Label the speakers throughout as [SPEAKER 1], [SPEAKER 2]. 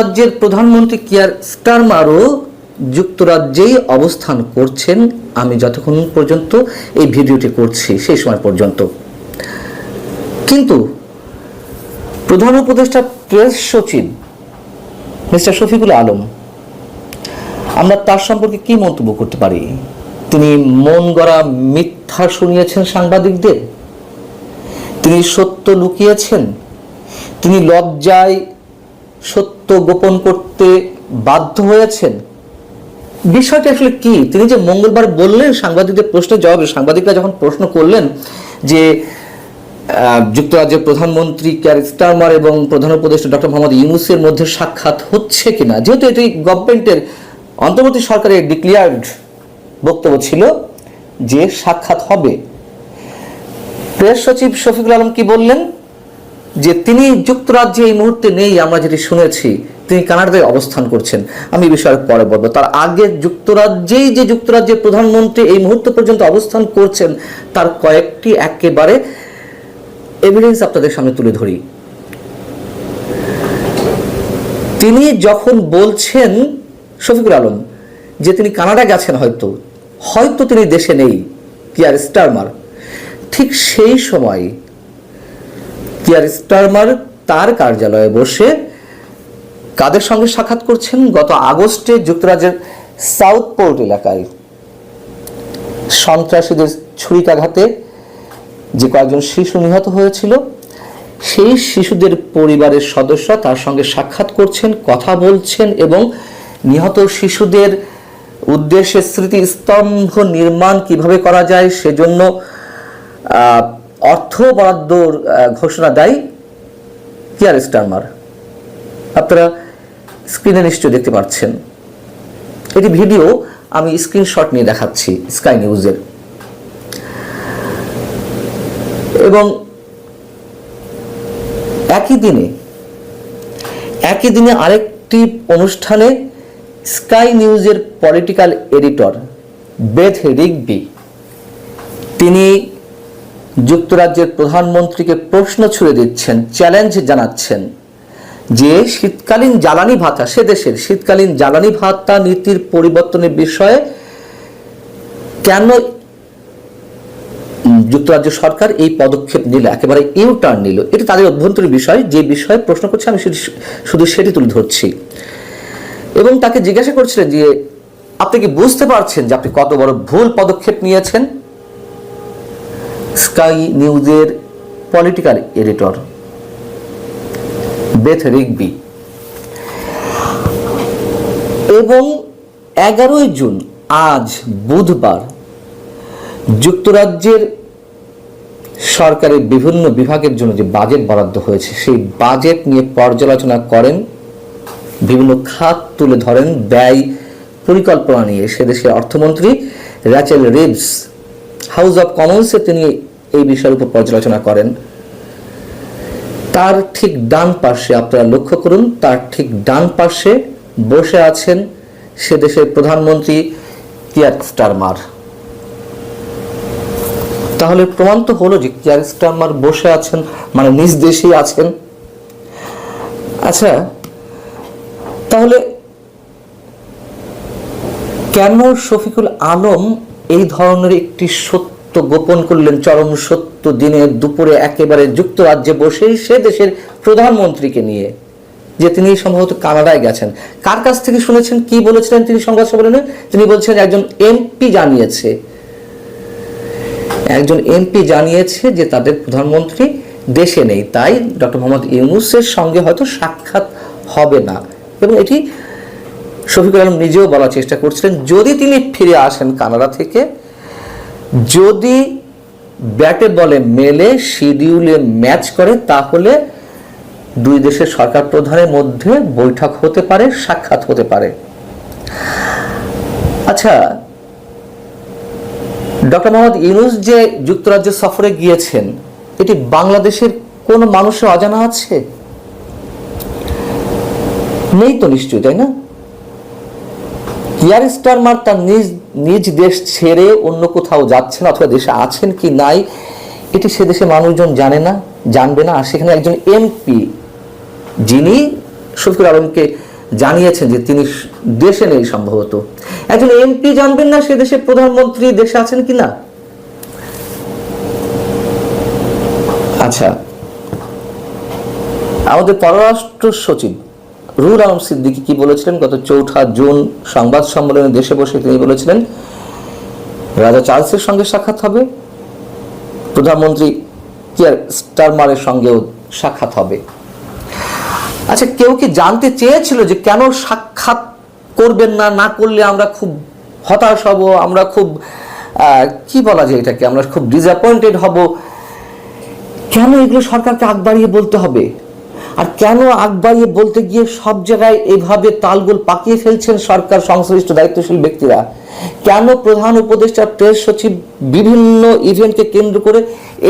[SPEAKER 1] রাজ্যের প্রধানমন্ত্রী কিয়ার স্টারমারও যুক্তরাজ্যেই অবস্থান করছেন। আমি যতক্ষণ পর্যন্ত এই ভিডিওটি করছি, সেই সময় পর্যন্ত। কিন্তু প্রধান উপদেষ্টা প্রেস সচিব মিস্টার শফিকুল আলম, আমরা তার সম্পর্কে কি মন্তব্য করতে পারি? তিনি মন গড়া মিথ্যা শুনিয়েছেন সাংবাদিকদের? তিনি সত্য লুকিয়েছেন? তিনি লজ্জায় সত্য গোপন করতে বাধ্য হয়েছেন? বিষয়টা আসলে কি? তিনি যে মঙ্গলবার বললেন, সাংবাদিকদের প্রশ্নের জবাবে সাংবাদিকরা যখন প্রশ্ন করলেন যে যুক্তরাজ্যের প্রধানমন্ত্রী ক্যার স্টারমার এবং প্রধান উপদেষ্টা ডক্টর মোহাম্মদ ইউনুসের মধ্যে সাক্ষাৎ হচ্ছে কিনা? যেহেতু এটি গভর্নমেন্টের অন্তর্বর্তী সরকারের ডিক্লিয়ার্ড বক্তব্য ছিল যে সাক্ষাৎ হবে। প্রেস সচিব শফিকুল আলম কি বললেন? যে তিনি যুক্তরাজ্যে এই মুহূর্তে নেই, আমরা যেটি শুনেছি, তিনি কানাডায় অবস্থান করছেন। আমি বিষয়ে পরে বলব। তার আগে যুক্তরাজ্যেই যে যুক্তরাজ্যের প্রধানমন্ত্রী এই মুহূর্ত পর্যন্ত অবস্থান করছেন, তার কয়েকটি একেবারে এভিডেন্স আপনাদের সামনে তুলে ধরি। তিনি যখন বলছেন, শফিকুল আলম, যে তিনি কানাডা গেছেন হয়তো হয়তো তিনি দেশে নেই কি আর স্টারমার, ঠিক সেই সময় কিয়ার স্টারমার তার কার্যালয়ে বসে কাদের সঙ্গে সাক্ষাৎ করছেন? গত আগস্টে যুক্তরাজ্যের সাউথ পোর্ট এলাকায় সন্ত্রাসীদের ছুরিকাঘাতে যে কয়েকজন শিশু নিহত হয়েছিল, সেই শিশুদের পরিবারের সদস্য তার সঙ্গে সাক্ষাৎ করছেন, কথা বলছেন এবং নিহত শিশুদের উদ্দেশ্যে স্মৃতিস্তম্ভ নির্মাণ কীভাবে করা যায় সেজন্য অর্থ বরাদ্দর ঘোষণা দেয় কিয়ার স্টারমার। আপনারা স্ক্রিনে নিশ্চয় দেখতে পাচ্ছেন। এটি ভিডিও আমি স্ক্রিনশট নিয়ে দেখাচ্ছি স্কাই নিউজের। এবং একই দিনে একই দিনে আরেকটি অনুষ্ঠানে স্কাই নিউজের পলিটিক্যাল এডিটর বেথ রিগবি, তিনি যুক্তরাজ্যের প্রধানমন্ত্রীকে প্রশ্ন ছুড়ে দিচ্ছেন চ্যালেঞ্জ জানাচ্ছেন যে শীতকালীন জ্বালানি ভাতা, সে দেশের শীতকালীন জ্বালানি ভাতা নীতির পরিবর্তনের বিষয়ে কেন যুক্তরাজ্য সরকার এই পদক্ষেপ নিল, একেবারে ইউ টার্ন নিল? এটা তাদের অভ্যন্তরীণ বিষয়, যে বিষয়ে প্রশ্ন করছে, আমি শুধু সেটি তুলে ধরছি। এবং তাকে জিজ্ঞাসা করছিলেন যে, আপনি কি বুঝতে পারছেন যে আপনি কত বড় ভুল পদক্ষেপ নিয়েছেন? স্কাই নিউজের পলিটিক্যাল এডিটর বেথ রিগবি। এবং এগারোই জুন, আজ বুধবার, যুক্তরাজ্যের সরকারের বিভিন্ন বিভাগের জন্য যে বাজেট বরাদ্দ হয়েছে, সেই বাজেট নিয়ে পর্যালোচনা করেন, বিভিন্ন খাত তুলে ধরেন ব্যয় পরিকল্পনা নিয়ে। সে দেশের অর্থমন্ত্রী র্যাচেল রিভস। হাউস অফ কমন্সে তিনি এই বিষয়ের উপর পর্যালোচনা করেন। তার ঠিক ডান পাশে আপনারা লক্ষ্য করুন, তার ঠিক ডান পাশে বসে আছেন সে দেশের প্রধানমন্ত্রী কিয়ার স্টারমার। তাহলে প্রমাণ তো হলো যে কিয়ার স্টারমার বসে আছেন মানে নিজ দেশেই আছেন। আচ্ছা তাহলে কেন শফিকুল আলম এই ধরনের একটি সত্য গোপন করলেন চরম সত্য দিনে দুপুরে একেবারে যুক্তরাজ্যে বসেই সে দেশের প্রধানমন্ত্রীকে নিয়ে, যে তিনি সম্ভবত কানাডায় গেছেন। কার কাছ থেকে শুনেছেন, কি বলেছিলেন তিনি সংবাদ সম্মেলনে? তিনি বলছেন, একজন এমপি জানিয়েছে। একজন এমপি জানিয়েছে যে তাদের প্রধানমন্ত্রী দেশে নেই, তাই ডক্টর মোহাম্মদ ইউনুসের সঙ্গে হয়তো সাক্ষাৎ হবে না। এবং এটি শফিকুল আলম নিজেও বলার চেষ্টা করছিলেন, যদি তিনি ফিরে আসেন কানাডা থেকে, যদি ব্যাটে বলে মেলে, শিডিউলে ম্যাচ করে, তাহলে দুই দেশের সরকার প্রধানের মধ্যে বৈঠক হতে পারে, সাক্ষাৎ হতে পারে। আচ্ছা ডক্টর মোহাম্মদ ইউনুস যে যুক্তরাজ্য সফরে গিয়েছেন, এটি বাংলাদেশের কোন মানুষের অজানা আছে? নেই তো নিশ্চয়ই, তাই না? কিয়ার স্টারমার তার নিজ নিজ দেশ ছেড়ে অন্য কোথাও যাচ্ছেন অথবা দেশে আছেন কি নাই, এটি সে দেশে মানুষজন জানে না, জানবে না। আর সেখানে একজন এমপি যিনি শফিকুল আলমকে জানিয়েছেন যে তিনি দেশে নেই সম্ভবত। একজন এমপি জানবেন না সে দেশের প্রধানমন্ত্রী দেশে আছেন কিনা আচ্ছা আমাদের পররাষ্ট্র সচিব রুহুল আলম সিদ্দিকি কি বলেছিলেন? গত চৌঠা জুন সংবাদ সম্মেলনে দেশে বসে তিনি বলেছিলেন, রাজা চার্লসের সঙ্গে সাক্ষাৎ হবে, প্রধানমন্ত্রী কিয়ার স্টারমারের সঙ্গেও সাক্ষাৎ হবে। আচ্ছা কেউ কি জানতে চেয়েছিল যে কেন সাক্ষাৎ করবেন না না করলে আমরা খুব হতাশ হব, আমরা খুব কি বলা যায় এটাকে, আমরা খুব ডিসঅ্যাপয়েন্টেড হব? কেন এগুলো সরকারকে আগ বাড়িয়ে বলতে হবে? আর কেন আগ বাড়িয়ে বলতে গিয়ে সব জায়গায় এভাবে তালগোল পাকিয়ে ফেলছেন সরকার সংশ্লিষ্ট দায়িত্বশীল ব্যক্তিরা? কেন প্রধান উপদেষ্টা প্রেস সচিব বিভিন্ন ইভেন্টকে কেন্দ্র করে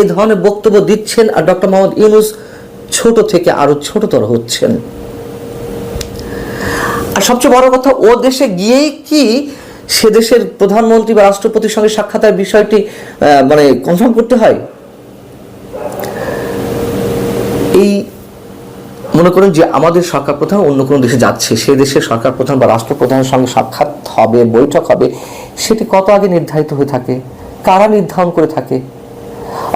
[SPEAKER 1] এ ধরনের বক্তব্য দিচ্ছেন আর ডক্টর মোহাম্মদ ইউনুস ছোট থেকে আরও ছোটতর হচ্ছেন? আর সবচেয়ে বড় কথা, ও দেশে গিয়েই কি সে দেশের প্রধানমন্ত্রী বা রাষ্ট্রপতির সঙ্গে সাক্ষাতের বিষয়টি মানে কনফার্ম করতে হয়? এই মনে করেন যে আমাদের সরকার প্রধান অন্য কোনো দেশে যাচ্ছে, সে দেশের সরকার প্রধান বা রাষ্ট্রপ্রধানের সঙ্গে সাক্ষাৎ হবে, বৈঠক হবে, সেটি কত আগে নির্ধারিত হয়ে থাকে? কারা নির্ধারণ করে থাকে?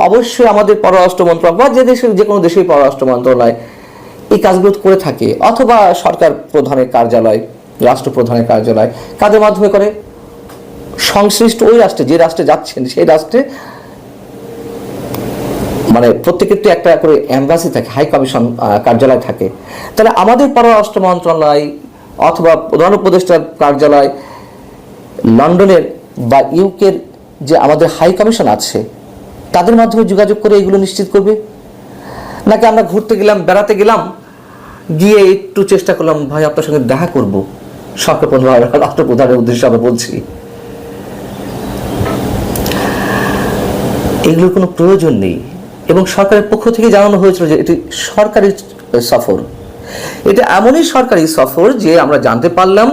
[SPEAKER 1] অবশ্যই আমাদের পররাষ্ট্র মন্ত্রণালয় বা যে দেশের, যে কোনো দেশের পররাষ্ট্র মন্ত্রণালয় এই কাজগুলো করে থাকে, অথবা সরকার প্রধানের কার্যালয়, রাষ্ট্রপ্রধানের কার্যালয়, কাদের মাধ্যমে করে? সংশ্লিষ্ট ওই রাষ্ট্রে, যে রাষ্ট্রে যাচ্ছেন, সেই রাষ্ট্রে মানে প্রত্যেকের তো একটা করে এম্বাসি থাকে হাই কমিশন কার্যালয় থাকে। তাহলে আমাদের পররাষ্ট্র মন্ত্রণালয় অথবা প্রধান উপদেষ্টার কার্যালয় লন্ডনের বা ইউকের যে আমাদের হাই কমিশন আছে, তাদের মাধ্যমে যোগাযোগ করে এগুলো নিশ্চিত করবে? নাকি আমরা ঘুরতে গেলাম, বেড়াতে গেলাম, গিয়ে একটু চেষ্টা করলাম, ভাই, আপনার সঙ্গে দেখা করব। সরকার প্রধান, রাষ্ট্রপ্রধানের উদ্দেশ্যে আমরা বলছি। এগুলোর কোনো প্রয়োজন নেই। এবং সরকারের পক্ষ থেকে জানানো হয়েছিল যে এটি সরকারি সফর। এটা এমনই সরকারি সফর যে আমরা জানতে পারলাম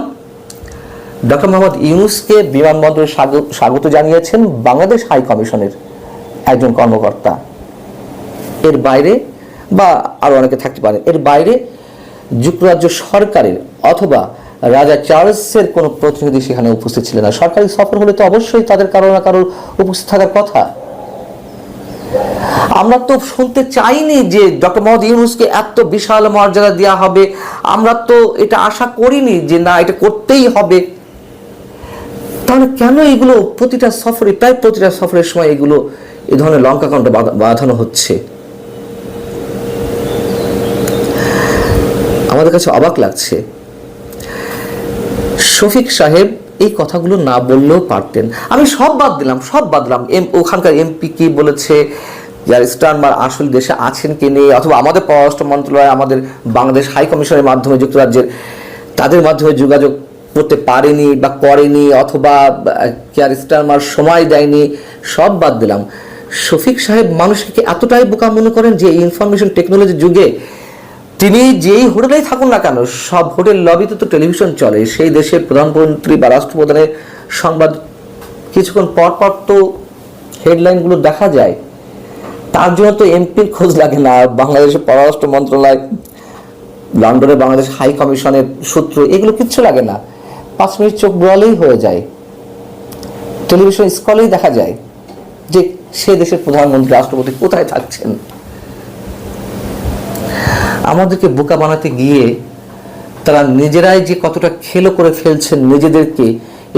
[SPEAKER 1] ডক্টর মোহাম্মদ ইউনুসকে বিমানবন্দরে স্বাগত জানিয়েছেন বাংলাদেশ হাই কমিশনের একজন কর্মকর্তা। এর বাইরে বা আরও অনেকে থাকতে পারে, এর বাইরে যুক্তরাজ্য সরকারের অথবা রাজা চার্লসের কোনো প্রতিনিধি সেখানে উপস্থিত ছিলেন না। সরকারি সফর হলে তো অবশ্যই তাদের কারও না কারোর উপস্থিত থাকার কথা। আমরা তো শুনতে চাইনি যে ডক্টর মোহাম্মদ ইউনুসকে এত বিশাল মর্যাদা দেওয়া হবে। আমরা তো এটা আশা করিনি যে না, এটা করতেই হবে। তাহলে কেন এগুলো প্রতিটা সফরে, প্রায় প্রতিটা সফরের সময় এগুলো এ ধরনের লঙ্কা কাউন্টে বাঁধানো হচ্ছে? আমাদের কাছে অবাক লাগছে। শফিক সাহেব এই কথাগুলো না বললেও পারতেন। আমি সব বাদ দিলাম, সব বাদ দিলাম। এম, ওখানকার এমপি কি বলেছে যার স্টারমার আসল দেশে আছেন কি নেই? অথবা আমাদের পররাষ্ট্র মন্ত্রণালয়, আমাদের বাংলাদেশ হাই কমিশনের মাধ্যমে যুক্তরাজ্যের, তাদের মাধ্যমে যোগাযোগ করতে পারেনি বা করেনি অথবা কেয়ার স্টারমার সময় দেয়নি? সব বাদ দিলাম। শফিক সাহেব মানুষকে এতটাই বোকা মনে করেন যে ইনফরমেশন টেকনোলজির যুগে তিনি যেই হোটেলেই থাকুন না কেন, সব হোটেল লবিতে তো টেলিভিশন চলে। সেই দেশের প্রধানমন্ত্রী বা রাষ্ট্রপ্রধানের সংবাদ কিছুক্ষণ পর পর তো হেডলাইনগুলো দেখা যায়। তার জন্য তো এমপির খোঁজ লাগে না। বাংলাদেশের পররাষ্ট্র মন্ত্রণালয়, লন্ডনে বাংলাদেশ হাই কমিশনের সূত্র, এগুলো কিচ্ছু লাগে না। পাঁচ মিনিট চোখ বোয়ালেই হয়ে যায়। টেলিভিশন স্কলেই দেখা যায় যে সে দেশের প্রধানমন্ত্রী, রাষ্ট্রপতি কোথায় থাকছেন? আমাদেরকে বোকা বানাতে গিয়ে তারা নিজেরাই যে কতটা খেলো করে ফেলছেন নিজেদেরকে,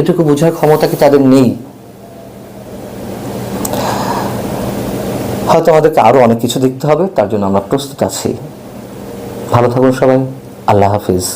[SPEAKER 1] এটুকু বোঝার ক্ষমতা কি তাদের নেই? হয়তো আমাদেরকে আরও অনেক কিছু দেখতে হবে, তার জন্য আমরা প্রস্তুত আছি। ভালো থাকুন সবাই, আল্লাহ হাফিজ।